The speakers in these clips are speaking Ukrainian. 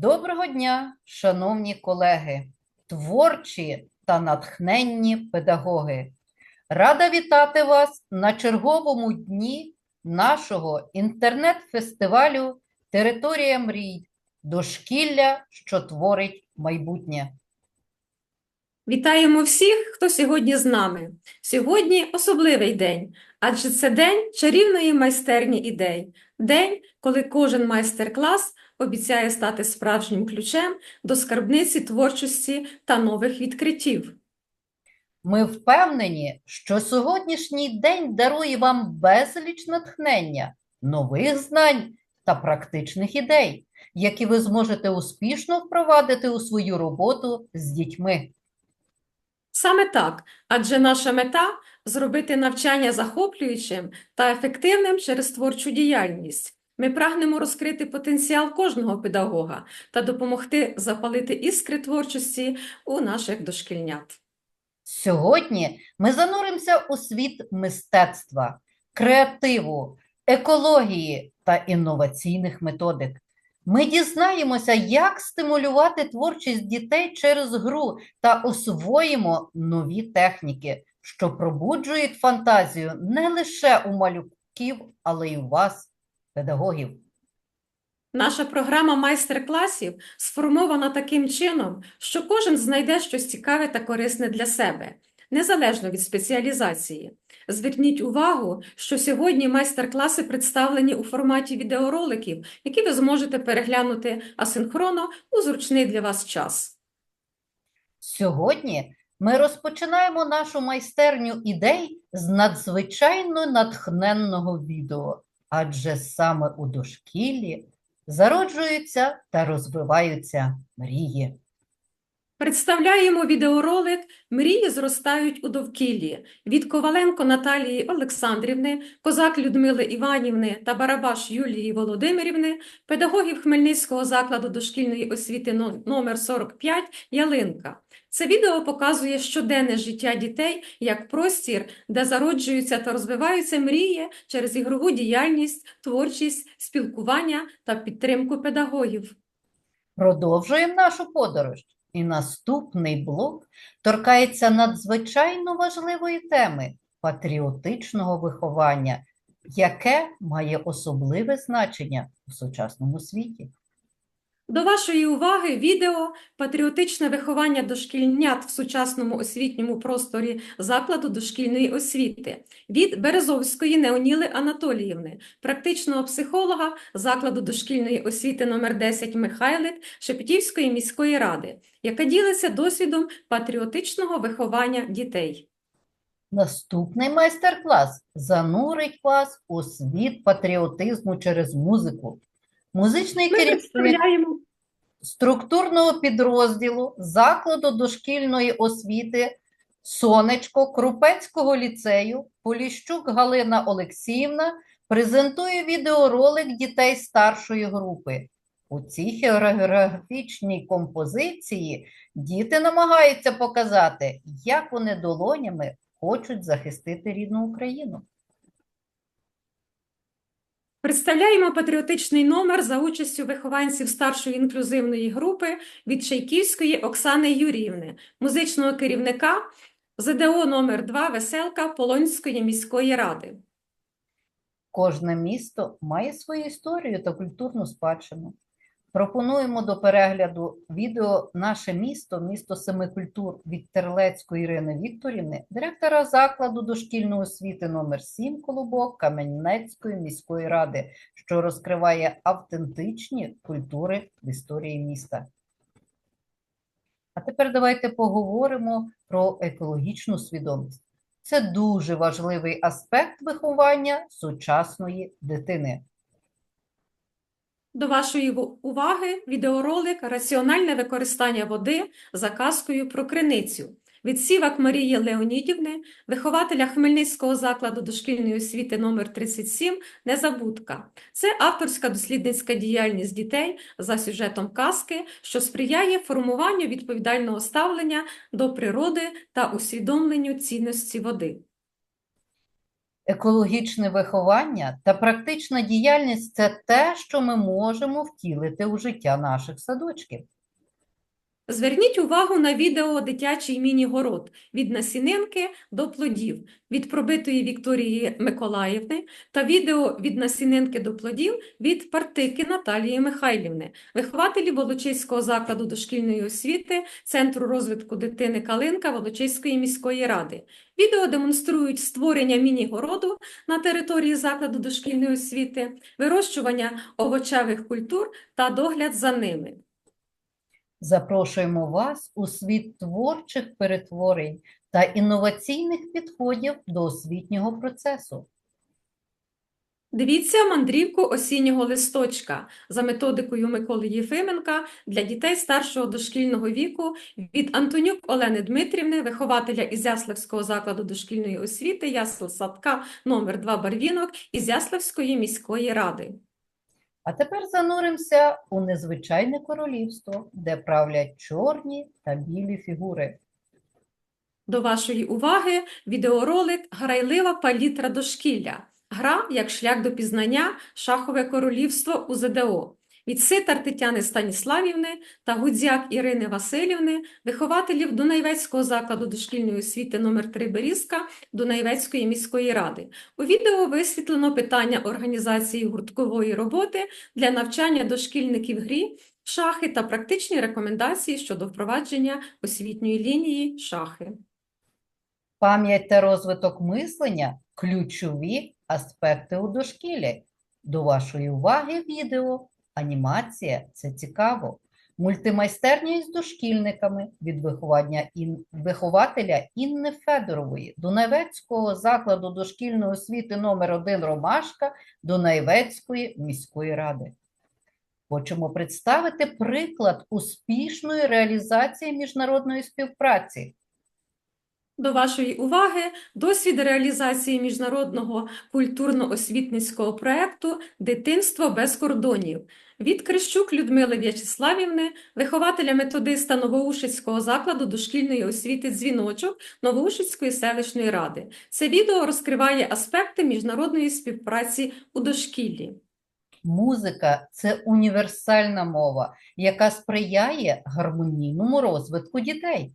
Доброго дня, шановні колеги, творчі та натхненні педагоги. Рада вітати вас на черговому дні нашого інтернет-фестивалю Територія мрій. Дошкілля, що творить майбутнє. Вітаємо всіх, хто сьогодні з нами. Сьогодні особливий день, адже це день чарівної майстерні ідей, день, коли кожен майстер-клас обіцяє стати справжнім ключем до скарбниці творчості та нових відкриттів. Ми впевнені, що сьогоднішній день дарує вам безліч натхнення, нових знань та практичних ідей, які ви зможете успішно впровадити у свою роботу з дітьми. Саме так, адже наша мета – зробити навчання захоплюючим та ефективним через творчу діяльність. Ми прагнемо розкрити потенціал кожного педагога та допомогти запалити іскри творчості у наших дошкільнят. Сьогодні ми зануримося у світ мистецтва, креативу, екології та інноваційних методик. Ми дізнаємося, як стимулювати творчість дітей через гру та освоїмо нові техніки, що пробуджують фантазію не лише у малюків, але й у вас, педагогів. Наша програма майстер-класів сформована таким чином, що кожен знайде щось цікаве та корисне для себе, незалежно від спеціалізації. Зверніть увагу, що сьогодні майстер-класи представлені у форматі відеороликів, які ви зможете переглянути асинхронно у зручний для вас час. Сьогодні ми розпочинаємо нашу майстерню ідей з надзвичайно натхненного відео, адже саме у дошкіллі зароджуються та розвиваються мрії. Представляємо відеоролик «Мрії зростають у довкіллі» від Коваленко Наталії Олександрівни, Козак Людмили Іванівни та Барабаш Юлії Володимирівни, педагогів Хмельницького закладу дошкільної освіти но- номер 45 «Ялинка». Це відео показує щоденне життя дітей як простір, де зароджуються та розвиваються мрії через ігрову діяльність, творчість, спілкування та підтримку педагогів. Продовжуємо нашу подорож. І наступний блок торкається надзвичайно важливої теми патріотичного виховання, яке має особливе значення у сучасному світі. До вашої уваги відео «Патріотичне виховання дошкільнят в сучасному освітньому просторі закладу дошкільної освіти» від Березовської Неоніли Анатоліївни, практичного психолога закладу дошкільної освіти номер 10 Михайлик Шепетівської міської ради, яка ділиться досвідом патріотичного виховання дітей. Наступний майстер-клас занурить вас у світ патріотизму через музику. Музичний Ми керівник представляємо структурного підрозділу закладу дошкільної освіти Сонечко Крупецького ліцею Поліщук Галина Олексіївна презентує відеоролик дітей старшої групи. У цій хореографічній композиції діти намагаються показати, як вони долонями хочуть захистити рідну Україну. Представляємо патріотичний номер за участю вихованців старшої інклюзивної групи від Чайківської Оксани Юріївни, музичного керівника ЗДО номер 2 Веселка Полонської міської ради. Кожне місто має свою історію та культурну спадщину. Пропонуємо до перегляду відео Наше місто, місто семи культур від Терлецької Ірини Вікторівни, директора закладу дошкільної освіти номер 7 Колобок Кам'янецької міської ради, що розкриває автентичні культури в історії міста. А тепер давайте поговоримо про екологічну свідомість. Це дуже важливий аспект виховання сучасної дитини. До вашої уваги відеоролик «Раціональне використання води» за казкою про криницю від Сівак Марії Леонідівни, вихователя Хмельницького закладу дошкільної освіти номер 37 «Незабудка». Це авторська дослідницька діяльність дітей за сюжетом казки, що сприяє формуванню відповідального ставлення до природи та усвідомленню цінності води. Екологічне виховання та практична діяльність це те, що ми можемо втілити у життя наших садочків. Зверніть увагу на відео «Дитячий міні-город» від насінинки до плодів від пробитої Вікторії Миколаївни та відео від насінинки до плодів від партики Наталії Михайлівни, вихователі Волочиського закладу дошкільної освіти Центру розвитку дитини Калинка Волочиської міської ради. Відео демонструють створення міні-городу на території закладу дошкільної освіти, вирощування овочевих культур та догляд за ними. Запрошуємо вас у світ творчих перетворень та інноваційних підходів до освітнього процесу. Дивіться мандрівку осіннього листочка за методикою Миколи Єфименка для дітей старшого дошкільного віку від Антонюк Олени Дмитрівни, вихователя Ізяславського закладу дошкільної освіти Ясел Садка номер 2 Барвінок Ізяславської міської ради. А тепер зануримося у незвичайне королівство, де правлять чорні та білі фігури. До вашої уваги відеоролик «Грайлива палітра дошкілля. Гра як шлях до пізнання Шахове королівство у ЗДО» від Ситар Тетяни Станіславівни та Гудзяк Ірини Васильівни, вихователів Дунаєвецького закладу дошкільної освіти номер 3 Берізка Дунаєвецької міської ради. У відео висвітлено питання організації гурткової роботи для навчання дошкільників грі, шахи та практичні рекомендації щодо впровадження освітньої лінії шахи. Пам'ять та розвиток мислення – ключові аспекти у дошкілі. До вашої уваги відео. Анімація – це цікаво. Мультимайстерня із дошкільниками від виховання ін... вихователя Інни Федорової Дунаєвецького закладу дошкільної освіти номер 1 Ромашка Дунаєвецької міської ради. Хочемо представити приклад успішної реалізації міжнародної співпраці. До вашої уваги досвід реалізації міжнародного культурно-освітницького проєкту «Дитинство без кордонів» від Крищук Людмили В'ячеславівни, вихователя методиста Новоушицького закладу дошкільної освіти «Дзвіночок» Новоушицької селищної ради. Це відео розкриває аспекти міжнародної співпраці у дошкіллі. Музика це універсальна мова, яка сприяє гармонійному розвитку дітей.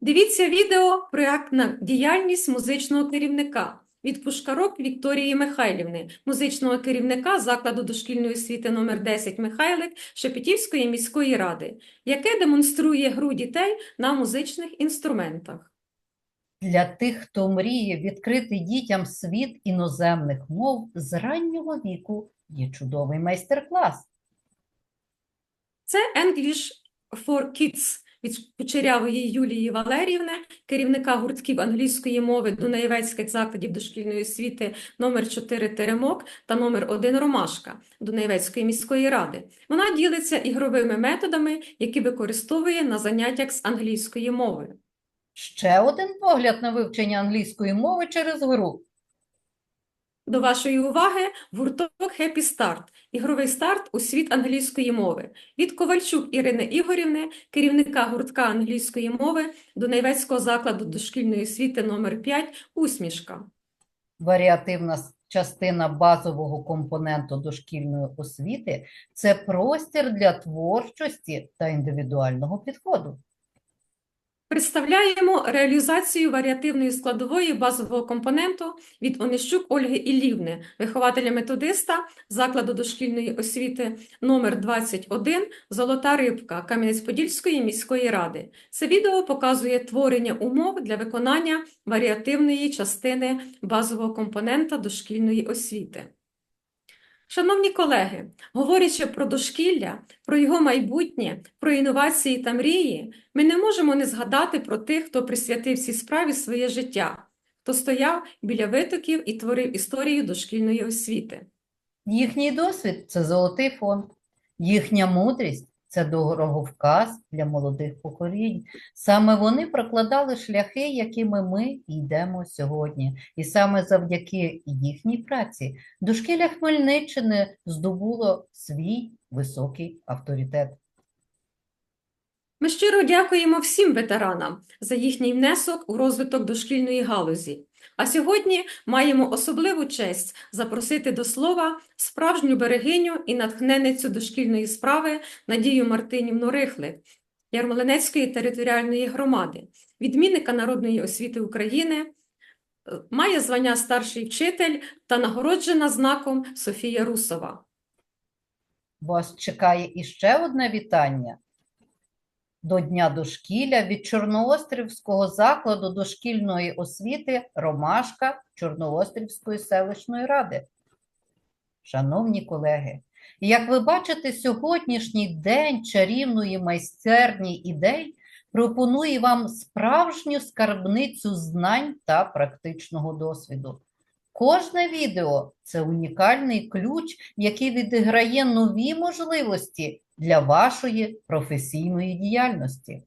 Дивіться відео «Проєктна діяльність музичного керівника» від Пушкарок Вікторії Михайлівни, музичного керівника закладу дошкільної освіти номер 10 Михайлик Шепетівської міської ради, яке демонструє гру дітей на музичних інструментах. Для тих, хто мріє відкрити дітям світ іноземних мов з раннього віку, є чудовий майстер-клас. Це English for Kids від Кучерявої Юлії Валеріївни, керівника гуртків англійської мови Дунаєвецьких закладів дошкільної освіти номер 4 Теремок та номер 1 Ромашка Дунаєвецької міської ради. Вона ділиться ігровими методами, які використовує на заняттях з англійської мови. Ще один погляд на вивчення англійської мови через гру. До вашої уваги гурток Happy Start – ігровий старт у світ англійської мови. Від Ковальчук Ірини Ігорівни, керівника гуртка англійської мови Дунаєвецького закладу дошкільної освіти номер 5 «Усмішка». Варіативна частина базового компоненту дошкільної освіти – це простір для творчості та індивідуального підходу. Представляємо реалізацію варіативної складової базового компоненту від Онищук Ольги Іллівни, вихователя-методиста закладу дошкільної освіти номер 21 «Золота рибка» Кам'янець-Подільської міської ради. Це відео показує творення умов для виконання варіативної частини базового компонента дошкільної освіти. Шановні колеги, говорячи про дошкілля, про його майбутнє, про інновації та мрії, ми не можемо не згадати про тих, хто присвятив цій справі своє життя, хто стояв біля витоків і творив історію дошкільної освіти. Їхній досвід – це золотий фонд. Їхня мудрість – це дороговказ для молодих поколінь. Саме вони прокладали шляхи, якими ми йдемо сьогодні. І саме завдяки їхній праці дошкілля Хмельниччини здобуло свій високий авторитет. Ми щиро дякуємо всім ветеранам за їхній внесок у розвиток дошкільної галузі. А сьогодні маємо особливу честь запросити до слова справжню берегиню і натхненницю дошкільної справи Надію Мартинівну Рихлик, Ярмолинецької територіальної громади, відмінника народної освіти України, е, має звання старший вчитель та нагороджена знаком Софія Русова. Вас чекає іще одне вітання до Дня дошкілля від Чорноострівського закладу дошкільної освіти Ромашка Чорноострівської селищної ради. Шановні колеги, як ви бачите, сьогоднішній день чарівної майстерні ідей пропонує вам справжню скарбницю знань та практичного досвіду. Кожне відео це унікальний ключ, який відіграє нові можливості для вашої професійної діяльності.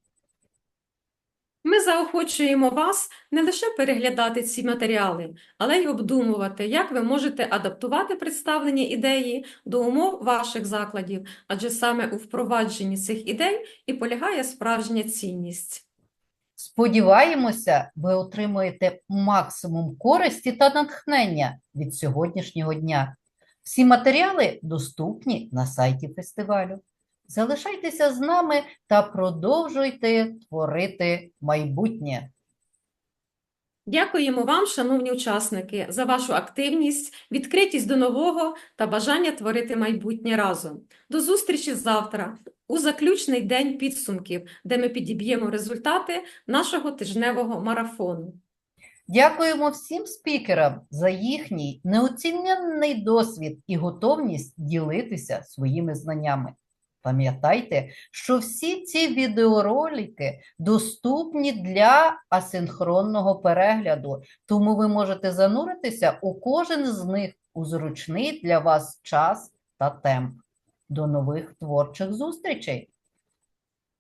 Ми заохочуємо вас не лише переглядати ці матеріали, але й обдумувати, як ви можете адаптувати представлені ідеї до умов ваших закладів, адже саме у впровадженні цих ідей і полягає справжня цінність. Сподіваємося, ви отримуєте максимум користі та натхнення від сьогоднішнього дня. Всі матеріали доступні на сайті фестивалю. Залишайтеся з нами та продовжуйте творити майбутнє. Дякуємо вам, шановні учасники, за вашу активність, відкритість до нового та бажання творити майбутнє разом. До зустрічі завтра у заключний день підсумків, де ми підіб'ємо результати нашого тижневого марафону. Дякуємо всім спікерам за їхній неоціненний досвід і готовність ділитися своїми знаннями. Пам'ятайте, що всі ці відеоролики доступні для асинхронного перегляду, тому ви можете зануритися у кожен з них у зручний для вас час та темп. До нових творчих зустрічей!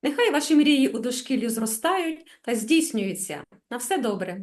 Нехай ваші мрії у дошкіллі зростають та здійснюються. На все добре!